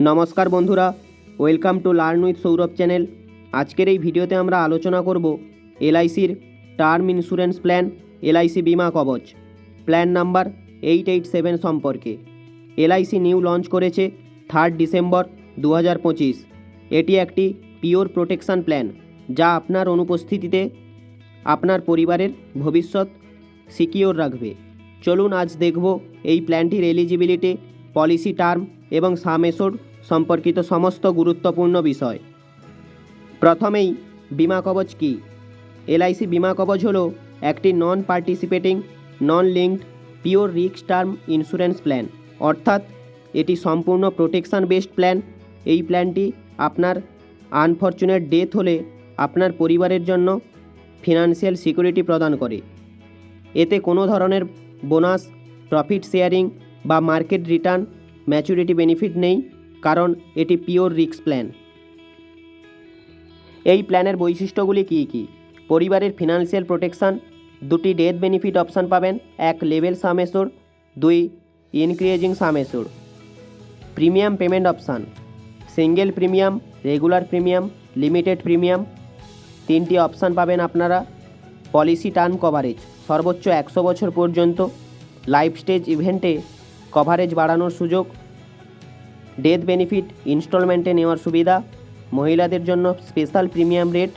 নমস্কার বন্ধুরা, welcome to learn with Sourav channel. আজকের এই ভিডিওতে আমরা আলোচনা করব এলআইসির term insurance plan, LIC Bima Kavach. Plan number eight eight seven সম্পর্কে। এলআইসি নিউ লঞ্চ করেছে থার্ড ডিসেম্বর দু হাজার পঁচিশ। এটি একটি পিওর প্রোটেকশন প্ল্যান, যা আপনার অনুপস্থিতিতে আপনার পরিবারের ভবিষ্যৎ সিকিওর রাখবে। চলুন আজ দেখব এই প্ল্যানটির এলিজিবিলিটি, পলিসি টার্ম এবং সামেসোর সম্পর্কিত সমস্ত গুরুত্বপূর্ণ বিষয়। প্রথমেই, বিমা কবচ কী? এলআইসি বিমা কবচ হলো একটি non participating non linked pure রিক্স টার্ম ইন্স্যুরেন্স প্ল্যান অর্থাৎ, এটি সম্পূর্ণ প্রোটেকশন বেসড প্ল্যান এই প্ল্যানটি আপনার আনফর্চুনেট ডেথ হলে আপনার পরিবারের জন্য ফিনান্সিয়াল সিকিউরিটি প্রদান করে। এতে কোনো ধরনের বোনাস প্রফিট শেয়ারিং বা মার্কেট রিটার্ন ম্যাচুরিটি বেনিফিট নেই। কারণ এটি পিওর রিস্ক প্ল্যান। এই প্ল্যানের বৈশিষ্ট্যগুলি কী কী? পরিবারের ফিনান্সিয়াল প্রোটেকশান, দুটি ডেথ বেনিফিট অপশান পাবেন, এক লেভেল সামেসোর, দুই increasing sum assured. Premium payment option, single premium, regular premium, limited premium. তিনটি অপশান পাবেন আপনারা, পলিসি টার্ম কভারেজ, সর্বোচ্চ একশো বছর পর্যন্ত, লাইফ স্টেজ ইভেন্টে কভারেজ বাড়ানোর সুযোগ। ডেথ বেনিফিট ইনস্টলমেন্টে নেওয়ার সুবিধা, মহিলাদের জন্য special premium rate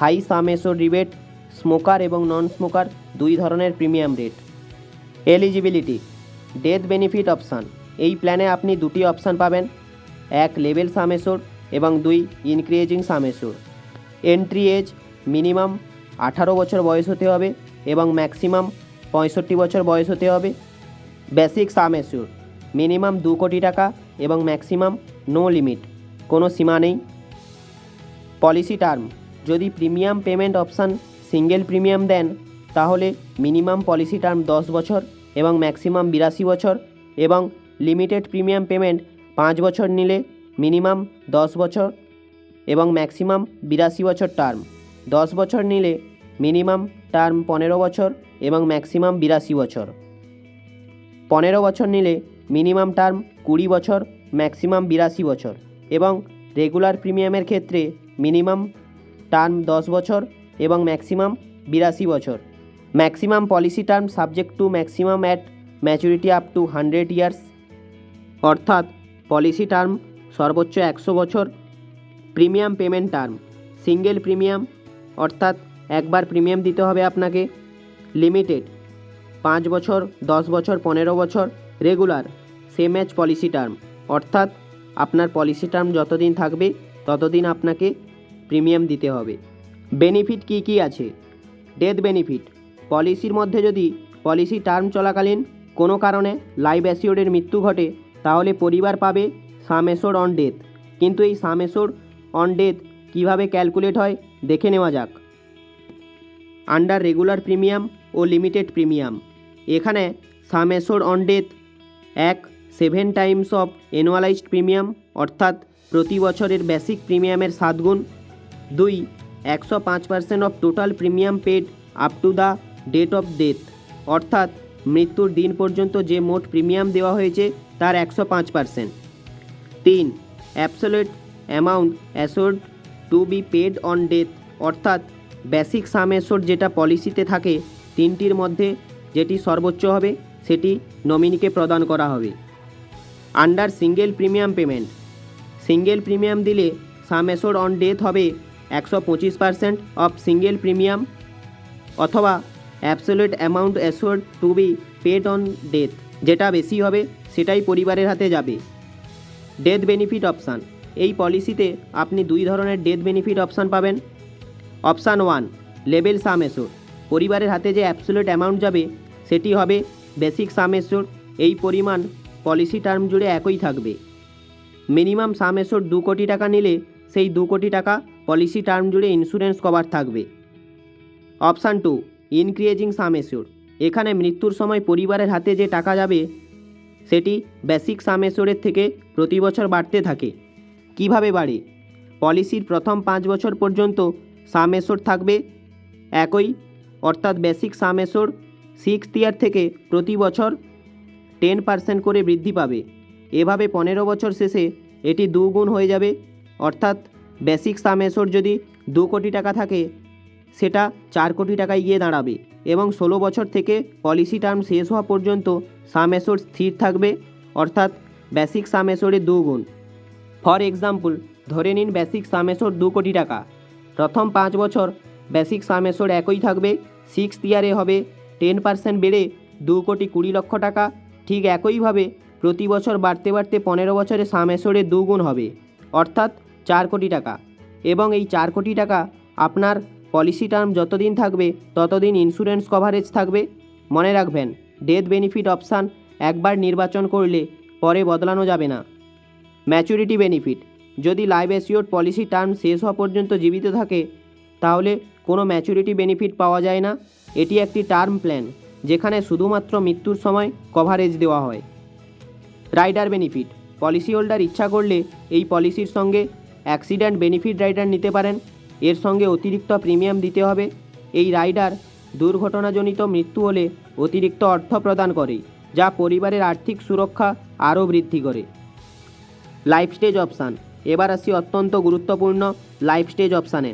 high sum assured rebate smoker এবং নন স্মোকার দুই ধরনের premium rate eligibility death benefit option এই প্ল্যানে আপনি দুটি অপশান পাবেন। এক লেভেল সামেসোর এবং দুই increasing sum assured entry age minimum আঠারো বছর বয়স হতে হবে এবং ম্যাক্সিমাম পঁয়ষট্টি বছর বয়স হতে হবে। বেসিক সাম অ্যাসিওর মিনিমাম দু কোটি টাকা এবং ম্যাক্সিমাম নো লিমিট। কোনো সীমা নেই। পলিসি টার্ম, যদি premium payment option single premium দেন, তাহলে মিনিমাম পলিসি টার্ম দশ বছর এবং ম্যাক্সিমাম বিরাশি বছর এবং লিমিটেড প্রিমিয়াম পেমেন্ট পাঁচ বছর নিলে মিনিমাম দশ বছর এবং ম্যাক্সিমাম বিরাশি বছর টার্ম। দশ বছর নিলে মিনিমাম টার্ম পনেরো বছর এবং ম্যাক্সিমাম বিরাশি বছর। পনেরো বছর নিলে মিনিমাম টার্ম কুড়ি বছর, ম্যাক্সিমাম বিরাশি বছর এবং রেগুলার প্রিমিয়ামের ক্ষেত্রে মিনিমাম টার্ম দশ বছর এবং ম্যাক্সিমাম বিরাশি বছর। Maximum policy term subject to maximum at maturity up to hundred years. অর্থাৎ পলিসি টার্ম সর্বোচ্চ একশো বছর, premium payment term, single premium, অর্থাৎ একবার প্রিমিয়াম দিতে হবে আপনাকে। লিমিটেড, পাঁচ বছর, দশ বছর, পনেরো বছর regular same age policy term অর্থাৎ আপনার পলিসি টার্ম যতদিন থাকবে, ততদিন আপনাকে প্রিমিয়াম দিতে হবে। বেনিফিট কি কি আছে? ডেথ বেনিফিট পলিসির মধ্যে যদি পলিসি টার্ম চলাকালীন কোনো কারণে লাইভ অ্যাসিওর্ডের মৃত্যু ঘটে, তাহলে পরিবার পাবে সামেসোর অন ডেথ কিন্তু এই সামেসোর অন ডেথ কীভাবে ক্যালকুলেট হয়, দেখে নেওয়া যাক। আন্ডার রেগুলার প্রিমিয়াম ও লিমিটেড প্রিমিয়াম এখানে সামেসোর অন ডেথ এক seven times of annualised premium অর্থাৎ প্রতি বছরের বেসিক প্রিমিয়ামের সাত গুণ। দুই, একশো পাঁচ percent of total premium paid up to the date of death অর্থাৎ মৃত্যুর দিন পর্যন্ত যে মোট প্রিমিয়াম দেওয়া হয়েছে তার একশো পাঁচ পার্সেন্ট তিন absolute amount assured to be paid on death অর্থাৎ বেসিক সাম অ্যাসোর্ড যেটা পলিসিতে থাকে, তিনটির মধ্যে যেটি সর্বোচ্চ হবে সেটি নমিনিকে প্রদান করা হবে। Under single premium payment. Single premium দিলে সাম অ্যাসোর্ড অন ডেথ হবে একশো পঁচিশ পার্সেন্ট অফ সিঙ্গেল প্রিমিয়াম অথবা absolute amount assured to be paid on death. যেটা বেশি হবে, সেটাই পরিবারের হাতে যাবে। Death benefit option. এই পলিসিতে আপনি দুই ধরনের ডেথ বেনিফিট অপশান পাবেন। Option one level sum assured পরিবারের হাতে যে অ্যাবসোলেট অ্যামাউন্ট যাবে, সেটি হবে বেসিক সাম এসোর এই পরিমাণ পলিসি টার্ম জুড়ে একই থাকবে। মিনিমাম সাম এসোর দু কোটি টাকা নিলে সেই দু কোটি টাকা পলিসি টার্ম জুড়ে ইন্স্যুরেন্স কভার থাকবে। Option two increasing sum assured এখানে মৃত্যুর সময় পরিবারের হাতে যে টাকা যাবে, সেটি বেসিক সাম এসোরের থেকে প্রতি বছর বাড়তে থাকে। কীভাবে বাড়ে? পলিসির প্রথম পাঁচ বছর পর্যন্ত সাম এসোর থাকবে একই, অর্থাৎ বেসিক সাম এসোর সিক্স ইয়ার থেকে প্রতি বছর টেন পার্সেন্ট করে বৃদ্ধি পাবে। এভাবে পনেরো বছর শেষে এটি দুগুণ হয়ে যাবে। অর্থাৎ বেসিক সাম যদি দু কোটি টাকা থাকে, সেটা চার কোটি টাকায় গিয়ে দাঁড়াবে এবং ষোলো বছর থেকে পলিসি টার্ম শেষ হওয়া পর্যন্ত সাম স্থির থাকবে। অর্থাৎ বেসিক সাম এসোরের দুগুণ। ফর এক্সাম্পল, ধরে নিন বেসিক সাম দু কোটি টাকা। প্রথম পাঁচ বছর বেসিক সাম একই থাকবে। সিক্স ইয়ারে হবে টেন পার্সেন্ট বেড়ে দু কোটি কুড়ি লক্ষ টাকা, ঠিক একইভাবে প্রতি বছর বাড়তে বাড়তে পনেরো বছরে সাম এসোরের দুগুণ হবে, অর্থাৎ চার কোটি টাকা। এবং এই চার কোটি টাকা আপনার পলিসি টার্ম যতদিন থাকবে, ততদিন ইন্স্যুরেন্স কভারেজ থাকবে। মনে রাখবেন ডেথ বেনিফিট অপশান একবার নির্বাচন করলে পরে বদলানো যাবে না। ম্যাচুরিটি বেনিফিট যদি লাইভ অ্যাসিওর পলিসি টার্ম শেষ হওয়া পর্যন্ত জীবিত থাকে, তাহলে কোনো ম্যাচুরিটি বেনিফিট পাওয়া যায় না। এটি একটি টার্ম প্ল্যান, যেখানে শুধুমাত্র মৃত্যুর সময় কভারেজ দেওয়া হয়। রাইডার বেনিফিট পলিসি হোল্ডার ইচ্ছা করলে এই পলিসির সঙ্গে অ্যাক্সিডেন্ট বেনিফিট রাইডার নিতে পারেন। এর সঙ্গে অতিরিক্ত প্রিমিয়াম দিতে হবে। এই রাইডার দুর্ঘটনাজনিত মৃত্যু হলে অতিরিক্ত অর্থ প্রদান করে, যা পরিবারের আর্থিক সুরক্ষা আরও বৃদ্ধি করে। লাইফ স্টেজ অপশান এবার আসি অত্যন্ত গুরুত্বপূর্ণ লাইফ স্টেজ অপশানে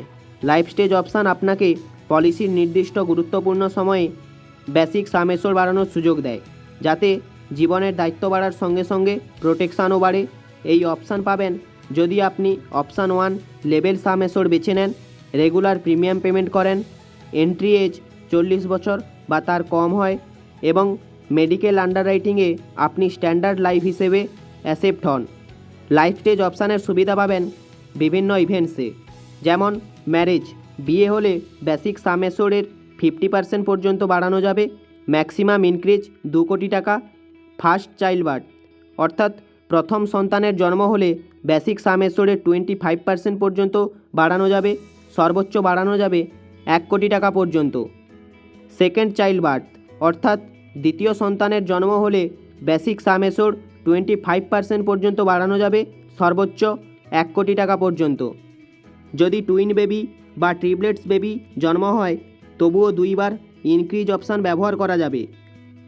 লাইফ স্টেজ অপশান আপনাকে পলিসির নির্দিষ্ট গুরুত্বপূর্ণ সময়ে বেসিক সামেশ্বর বাড়ানোর সুযোগ দেয়, যাতে জীবনের দায়িত্ব বাড়ার সঙ্গে সঙ্গে প্রোটেকশানও বাড়ে। এই অপশান পাবেন যদি আপনি অপশান ওয়ান লেভেল সামেশ্বর বেছে নেন, রেগুলার প্রিমিয়াম পেমেন্ট করেন, এন্ট্রি এজ চল্লিশ বছর বা তার কম হয়, এবং মেডিকেল আন্ডাররাইটিংয়ে আপনি স্ট্যান্ডার্ড লাইফ হিসেবে অ্যাসেপ্ট হন। লাইফ স্টেজ অপশানের সুবিধা পাবেন বিভিন্ন ইভেন্টসে, যেমন ম্যারেজ বিয়ে হলে বেসিক সামেশ্বরের ফিফটি পার্সেন্ট পর্যন্ত বাড়ানো যাবে, ম্যাক্সিমাম ইনক্রিজ দু কোটি টাকা, ফার্স্ট চাইল্ড বার্থ অর্থাৎ প্রথম সন্তানের জন্ম হলে বেসিক সামেশ্বরের টোয়েন্টি ফাইভ পার্সেন্ট পর্যন্ত বাড়ানো যাবে, সর্বোচ্চ বাড়ানো যাবে এক কোটি টাকা পর্যন্ত। সেকেন্ড চাইল্ড বার্থ অর্থাৎ দ্বিতীয় সন্তানের জন্ম হলে basic sum assured twenty five percent পর্যন্ত বাড়ানো যাবে, সর্বোচ্চ এক কোটি টাকা পর্যন্ত। যদি টুইন বেবি বা ট্রিপলেটস বেবি জন্ম হয়, তবুও দুইবার ইনক্রিজ অপশান ব্যবহার করা যাবে।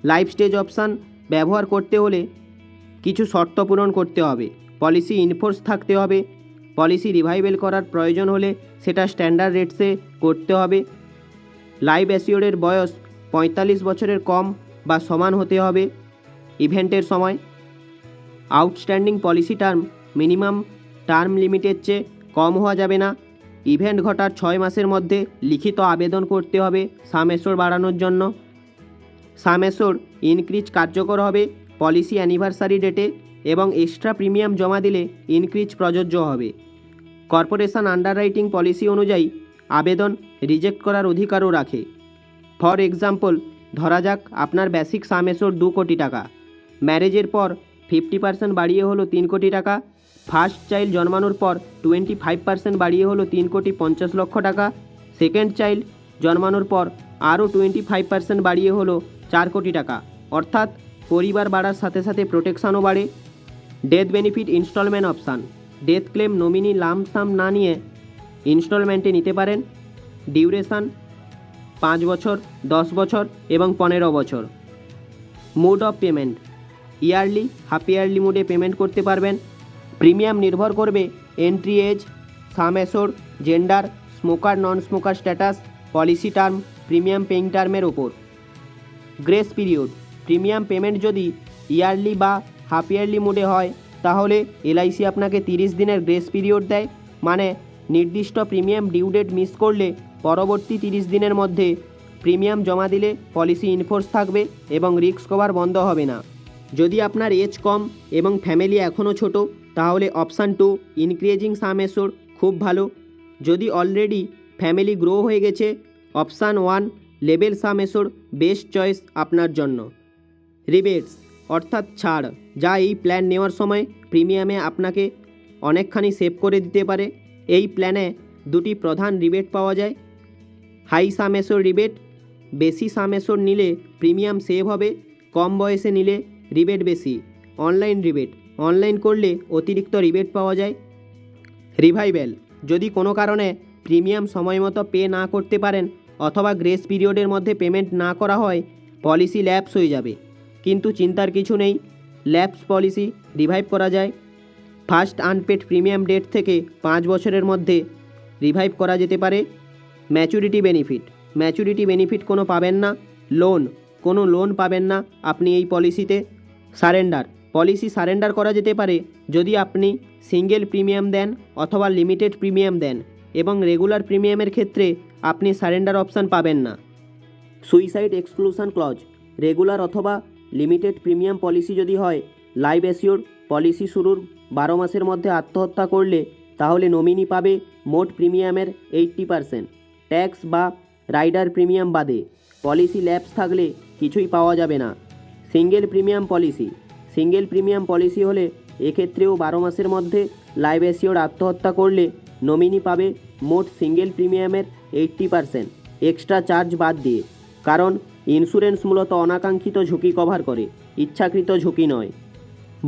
লাইফ স্টেজ অপশান ব্যবহার করতে হলে কিছু শর্ত পূরণ করতে হবে। পলিসি ইনফোর্স থাকতে হবে। পলিসি রিভাইভেল করার প্রয়োজন হলে সেটা স্ট্যান্ডার্ড রেটসে করতে হবে। লাইভ অ্যাসিওরের বয়স পঁয়তাল্লিশ বছরের কম বা সমান হতে হবে। ইভেন্টের সময় outstanding policy term minimum term লিমিটের চেয়ে কম হওয়া যাবে না। ইভেন্ট ঘটার ছয় মাসের মধ্যে লিখিত আবেদন করতে হবে সামেশ্বর বাড়ানোর জন্য। সামেশ্বর ইনক্রিজ কার্যকর হবে পলিসি অ্যানিভার্সারি ডেটে এবং এক্সট্রা প্রিমিয়াম জমা দিলে ইনক্রিজ প্রযোজ্য হবে। কর্পোরেশন আন্ডাররাইটিং পলিসি অনুযায়ী আবেদন রিজেক্ট করার অধিকারও রাখে। ফর এক্সাম্পল, ধরা যাক আপনার বেসিক সামেশ্বর দু কোটি টাকা। ম্যারেজের পর ফিফটি পার্সেন্ট বাড়িয়ে হলো তিন কোটি টাকা ফার্স্ট চাইল্ড জন্মানোর পর টোয়েন্টি ফাইভ পার্সেন্ট বাড়িয়ে হলো তিন কোটি পঞ্চাশ লক্ষ টাকা। সেকেন্ড চাইল্ড জন্মানোর পর আরও টোয়েন্টি ফাইভ পার্সেন্ট বাড়িয়ে হলো চার কোটি টাকা। অর্থাৎ পরিবার বাড়ার সাথে সাথে প্রোটেকশানও বাড়ে। Death benefit instalment option death claim nominee lump sum না নিয়ে ইনস্টলমেন্টে নিতে পারেন। ডিউরেশান পাঁচ বছর, দশ বছর এবং পনেরো বছর। Mode of payment yearly half yearly মোডে পেমেন্ট করতে পারবেন। প্রিমিয়াম নির্ভর করবে entry age sum gender smoker non smoker status policy term premium paying টার্মের ওপর গ্রেস পিরিয়ড প্রিমিয়াম পেমেন্ট যদি ইয়ারলি বা হাফ ইয়ারলি মোডে হয়, তাহলে এলআইসি আপনাকে তিরিশ দিনের গ্রেস পিরিয়ড দেয়। মানে নির্দিষ্ট প্রিমিয়াম ডিউ ডেট মিস করলে পরবর্তী তিরিশ দিনের মধ্যে প্রিমিয়াম জমা দিলে পলিসি ইনফোর্স থাকবে এবং রিস্ক কভার বন্ধ হবে না। যদি আপনার এজ কম এবং ফ্যামিলি এখনও ছোট তাহলে অপশান টু ইনক্রিজিং সামেশ্বর, খুব ভালো। যদি অলরেডি ফ্যামিলি গ্রো হয়ে গেছে, option one level sum assured best choice আপনার জন্য। রিবেটস অর্থাৎ ছাড়, যা এই প্ল্যান নেওয়ার সময় প্রিমিয়ামে আপনাকে অনেকখানি সেভ করে দিতে পারে। এই প্ল্যানে দুটি প্রধান রিবেট পাওয়া যায়। হাই সামেশ্বর রিবেট বেশি সামেশ্বর নিলে প্রিমিয়াম সেভ হবে, কম বয়সে নিলে রিবেট বেশি। অনলাইন রিবেট অনলাইন করলে অতিরিক্ত রিবেট পাওয়া যায়। রিভাইভেল যদি কোনো কারণে প্রিমিয়াম সময়মতো পে না করতে পারেন অথবা গ্রেস পিরিয়ডের মধ্যে পেমেন্ট না করা হয়, পলিসি ল্যাপস হয়ে যাবে। কিন্তু চিন্তার কিছু নেই, ল্যাপস পলিসি রিভাইভ করা যায়। ফার্স্ট আনপেড প্রিমিয়াম ডেট থেকে পাঁচ বছরের মধ্যে রিভাইভ করা যেতে পারে। ম্যাচুরিটি বেনিফিট ম্যাচুরিটি বেনিফিট কোনো পাবেন না। লোন, কোনো লোন পাবেন না আপনি এই পলিসিতে। সারেন্ডার পলিসি সারেন্ডার করা যেতে পারে যদি আপনি সিঙ্গেল প্রিমিয়াম দেন অথবা লিমিটেড প্রিমিয়াম দেন এবং রেগুলার প্রিমিয়ামের ক্ষেত্রে আপনি সারেন্ডার অপশান পাবেন না। সুইসাইড এক্সক্লুশন ক্লজ, রেগুলার অথবা লিমিটেড প্রিমিয়াম পলিসি যদি হয়, লাইভ অ্যাসিওর পলিসি শুরুর বারো মাসের মধ্যে আত্মহত্যা করলে তাহলে নমিনি পাবে মোট প্রিমিয়ামের এইট্টি পারসেন্ট। ট্যাক্স বা রাইডার প্রিমিয়াম বাদে পলিসি ল্যাপস থাকলে কিছুই পাওয়া যাবে না। Single premium policy single premium policy হলে এক্ষেত্রেও বারো মাসের মধ্যে লাইভ অ্যাসিওর আত্মহত্যা করলে নমিনি পাবে মোট সিঙ্গেল প্রিমিয়ামের এইট্টি পারসেন্ট। এক্সট্রা চার্জ বাদ দিয়ে, কারণ ইন্স্যুরেন্স মূলত অনাকাঙ্ক্ষিত ঝুঁকি কভার করে, ইচ্ছাকৃত ঝুঁকি নয়।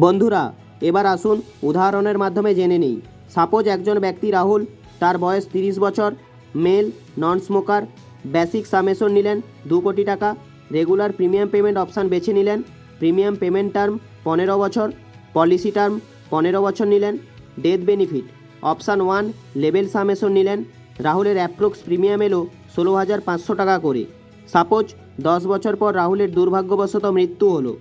বন্ধুরা, এবার আসুন উদাহরণের মাধ্যমে জেনে নিই। সাপোজ একজন ব্যক্তি রাহুল, তার বয়স তিরিশ বছর, male non smoker basic sum assured নিলেন, দু কোটি টাকা, রেগুলার প্রিমিয়াম পেমেন্ট অপশান বেছে নিলেন, প্রিমিয়াম পেমেন্ট টার্ম পনেরো বছর, পলিসি টার্ম পনেরো বছর নিলেন death benefit option one level sum assured নিলেন, রাহুলের অ্যাপ্রক্স প্রিমিয়াম এলো ষোলো হাজার পাঁচশো টাকা করে। সাপোজ দশ বছর পর রাহুলের দুর্ভাগ্যবশত মৃত্যু হলো,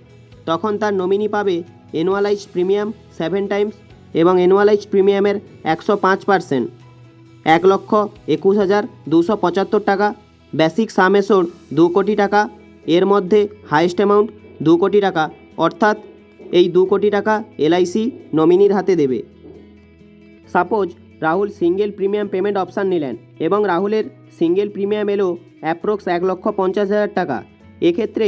তখন তার নমিনি পাবে অ্যানুয়ালাইজ প্রিমিয়াম সেভেন টাইমস এবং অ্যানুয়ালাইজ প্রিমিয়ামের একশো পাঁচ পার্সেন্ট এক লক্ষ একুশ হাজার দুশো পঁচাত্তর টাকা বেসিক সামেশন দু কোটি টাকা, এর মধ্যে হাইয়েস্ট অ্যামাউন্ট দু কোটি টাকা, অর্থাৎ এই দু কোটি টাকা এলআইসি নমিনির হাতে দেবে। Suppose Rahul single premium payment option নিলেন এবং রাহুলের সিঙ্গেল প্রিমিয়াম এলো অ্যাপ্রক্স এক লক্ষ পঞ্চাশ হাজার টাকা। এক্ষেত্রে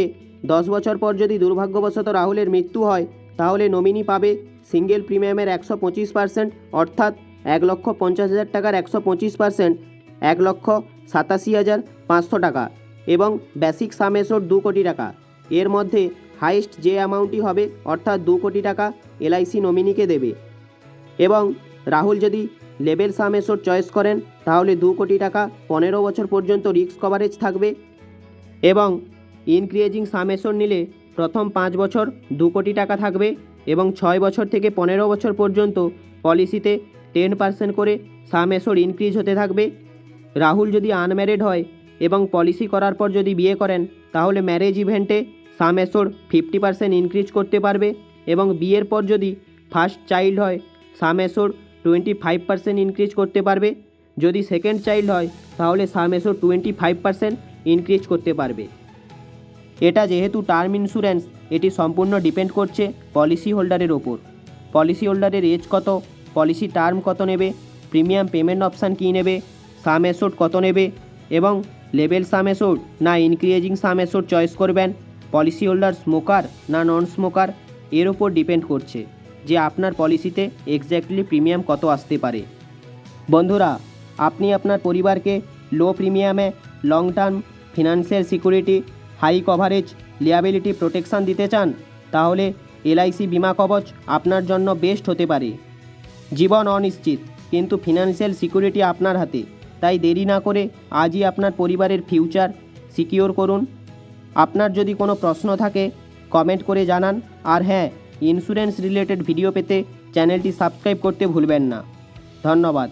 দশ বছর পর যদি দুর্ভাগ্যবশত রাহুলের মৃত্যু হয়, তাহলে নমিনি পাবে সিঙ্গেল প্রিমিয়ামের একশো পঁচিশ পার্সেন্ট অর্থাৎ এক লক্ষ পঞ্চাশ হাজার টাকার একশো পঁচিশ পার্সেন্ট, এক লক্ষ সাতাশি হাজার পাঁচশো টাকা এবং বেসিক সামেশোর দু কোটি টাকা। এর মধ্যে হাইয়েস্ট যে অ্যামাউন্টই হবে, অর্থাৎ দু কোটি টাকা এলআইসি নমিনিকে দেবে। এবং রাহুল যদি লেভেল সামেশোর চয়েস করেন, তাহলে দু কোটি টাকা পনেরো বছর পর্যন্ত রিস্ক কভারেজ থাকবে। এবং ইনক্রিয়েজিং সামেশন নিলে প্রথম পাঁচ বছর দু কোটি টাকা থাকবে এবং ছয় বছর থেকে পনেরো বছর পর্যন্ত পলিসিতে টেন পার্সেন্ট করে সামেশর ইনক্রিজ হতে থাকবে। রাহুল যদি আনম্যারিড হয় এবং পলিসি করার পর যদি বিয়ে করেন, তাহলে ম্যারেজ ইভেন্টে সামেশর ফিফটি পার্সেন্ট ইনক্রিজ করতে পারবে এবং বিয়ের পর যদি ফার্স্ট চাইল্ড হয় sum assured twenty five percent increase করতে পারবে। যদি সেকেন্ড চাইল্ড হয়, তাহলে sum assured twenty five percent increase করতে পারবে। এটা যেহেতু টার্ম ইন্স্যুরেন্স এটি সম্পূর্ণ ডিপেন্ড করছে পলিসি হোল্ডারের ওপর। পলিসি হোল্ডারের এজ কত পলিসি টার্ম কত নেবে প্রিমিয়াম পেমেন্ট অপশান কী নেবে, সাম অ্যাসোর্ড কত নেবে এবং লেভেল সাম অ্যাসোর্ড না ইনক্রিয়েজিং সাম অ্যাসোর্ড চয়েস করবেন। পলিসি হোল্ডার স্মোকার না নন স্মোকার এর ওপর ডিপেন্ড করছে যে আপনার পলিসিতে এক্স্যাক্টলি প্রিমিয়াম কত আসতে পারে। বন্ধুরা, আপনি আপনার পরিবারকে low প্রিমিয়ামে long term financial security high coverage liability protection দিতে চান, তাহলে এলআইসি বিমা কবচ আপনার জন্য বেস্ট হতে পারে। জীবন অনিশ্চিত, কিন্তু ফিনান্সিয়াল সিকিউরিটি আপনার হাতে, তাই দেরি না করে আজই আপনার পরিবারের ফিউচার সিকিওর করুন। আপনার যদি কোনো প্রশ্ন থাকে কমেন্ট করে জানান। আর হ্যাঁ ইন্স্যুরেন্স রিলেটেড ভিডিও পেতে চ্যানেলটি সাবস্ক্রাইব করতে ভুলবেন না। ধন্যবাদ।